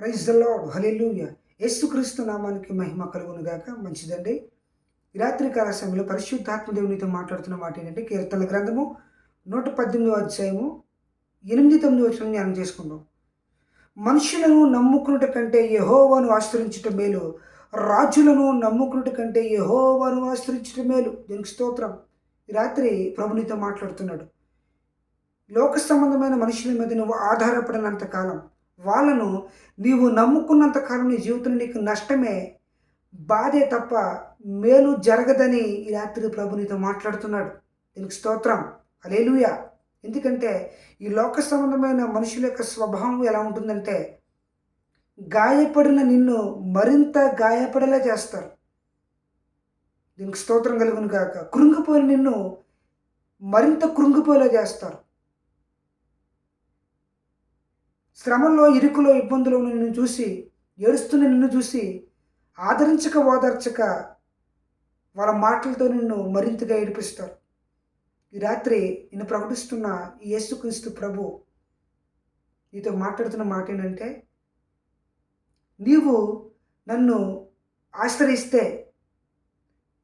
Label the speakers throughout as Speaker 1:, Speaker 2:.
Speaker 1: Praise the lord hallelujah యేసుక్రీస్తు నామానికి మహిమ కలుగునుగాక. మంచిదండి. రాత్రి కాల సమయంలో పరిశుద్ధాత్మ దేవునితో మాట్లాడుతున్న మాట ఏంటంటే కీర్తన గ్రంథము నూట పద్దెనిమిదో అధ్యాయము ఎనిమిది తొమ్మిది వచ్చిన జ్ఞానం చేసుకుందాం. మనుషులను నమ్ముకున్నట కంటే యహోవాను ఆశ్రయించటం మేలు. రాజులను నమ్ముకున్నట కంటే యహోవాను ఆశ్రయించటం మేలు. దీనికి స్తోత్రం. రాత్రి ప్రభునితో మాట్లాడుతున్నాడు. లోక సంబంధమైన మనుషుల మీద నువ్వు ఆధారపడినంత కాలం వాళ్ళను నీవు నమ్ముకున్నంత కాలం నీ జీవితంలో నీకు నష్టమే. బాధే తప్ప మేలు జరగదని ఈ రాత్రి ప్రభు నీతో మాట్లాడుతున్నాడు. దీనికి స్తోత్రం. అలేలుయ ఎందుకంటే ఈ లోక సంబంధమైన మనుషుల యొక్క స్వభావం ఎలా ఉంటుందంటే గాయపడిన నిన్ను మరింత గాయపడేలా చేస్తారు. దీనికి స్తోత్రం కలుగును కాక కృంగిపోయిన నిన్ను మరింత కృంగిపోయేలా చేస్తారు. శ్రమంలో ఇరుకులో ఇబ్బందులు నిన్ను చూసి ఏడుస్తున్న నిన్ను చూసి ఆదరించక ఓదార్చక వాళ్ళ మాటలతో నిన్ను మరింతగా ఏడిపిస్తారు. ఈ రాత్రి నేను ప్రకటిస్తున్న ఈ యేసుక్రీస్తు ప్రభు నీతో మాట్లాడుతున్న మాట ఏంటంటే నీవు నన్ను ఆశ్రయిస్తే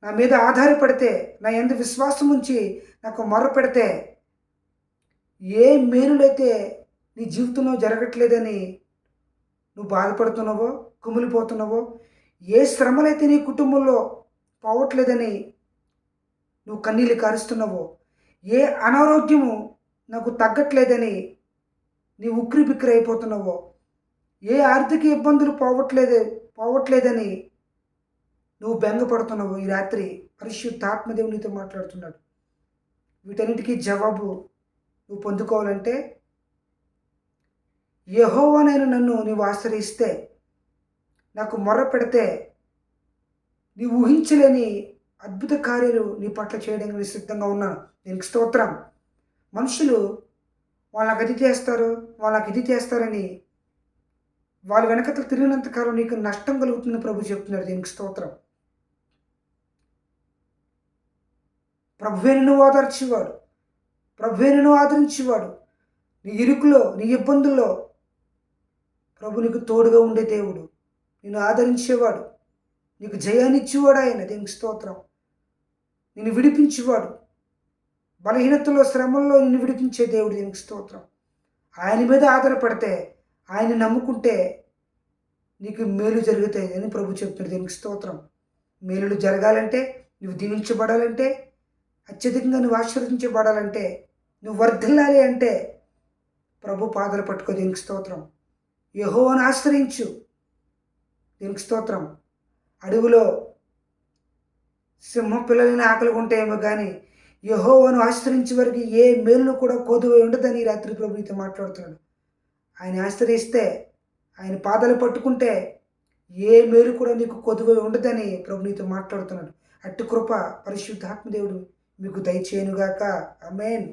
Speaker 1: నా మీద ఆధారపడితే నా ఎంత విశ్వాసం ఉంచి నాకు మొర పెడితే ఏ మేలులైతే నీ జీవితంలో జరగట్లేదని నువ్వు బాధపడుతున్నావో కుమిలిపోతున్నావో ఏ శ్రమలైతే నీ కుటుంబంలో పోవట్లేదని నువ్వు కన్నీళ్ళు కారుస్తున్నావో ఏ అనారోగ్యము నాకు తగ్గట్లేదని నీ ఉక్కిరి బిక్కిరి అయిపోతున్నావో ఏ ఆర్థిక ఇబ్బందులు పోవట్లేదు పోవట్లేదని నువ్వు బెంగపడుతున్నావు ఈ రాత్రి పరిశుద్ధాత్మదేవునితో ఆత్మదేవునితో మాట్లాడుతున్నాడు. వీటన్నిటికీ జవాబు నువ్వు పొందుకోవాలంటే యహోవనైన నన్ను నీవు ఆశ్రయిస్తే నాకు మొర్ర పెడితే నీ ఊహించలేని అద్భుత కార్యాలు నీ పట్ల చేయడానికి నేను సిద్ధంగా ఉన్నాను. దీనికి స్తోత్రం. మనుషులు వాళ్ళకి అది చేస్తారు వాళ్ళకి ఇది చేస్తారని వాళ్ళ వెనకతలు తిరిగినంత కాలం నీకు నష్టం కలుగుతుందని ప్రభు చెప్తున్నారు. దీనికి స్తోత్రం. ప్రభువే నిన్ను ఓదార్చేవాడు ప్రభువే నిన్ను ఆదరించేవాడు. నీ ఇరుకులో నీ ఇబ్బందుల్లో ప్రభు నీకు తోడుగా ఉండే దేవుడు. నిన్ను ఆదరించేవాడు. నీకు జయాన్నిచ్చేవాడు ఆయన. దీనికి స్తోత్రం. నిన్ను విడిపించేవాడు. బలహీనతలో శ్రమంలో నిన్ను విడిపించే దేవుడు దీనికి స్తోత్రం. ఆయన మీద ఆధారపడితే ఆయన నమ్ముకుంటే నీకు మేలు జరుగుతాయి అని ప్రభు చెప్తున్నాడు దీనికి స్తోత్రం. మేలులు జరగాలంటే నువ్వు దీవించబడాలంటే అత్యధికంగా నువ్వు ఆశీర్వదించబడాలంటే నువ్వు వర్ధిల్లాలి అంటే ప్రభు పాదలు పట్టుకో దీనికి స్తోత్రం. యహోవను ఆశ్రయించు. దీనికి స్తోత్రం. అడవిలో సింహం పిల్లలని ఆకలి ఉంటాయేమో కానీ యహోవను ఆశ్రయించే వరకు ఏ మేలును కూడా కోదువై ఉండదని రాత్రి ప్రభుత్వం మాట్లాడుతున్నాడు. ఆయన ఆశ్రయిస్తే ఆయన పాదాలు పట్టుకుంటే ఏ మేలు కూడా నీకు కొదువై ఉండదని ప్రభు నీతో మాట్లాడుతున్నాడు. అట్టి కృప పరిశుద్ధాత్మదేవుడు మీకు దయచేయనుగాక. అమేన్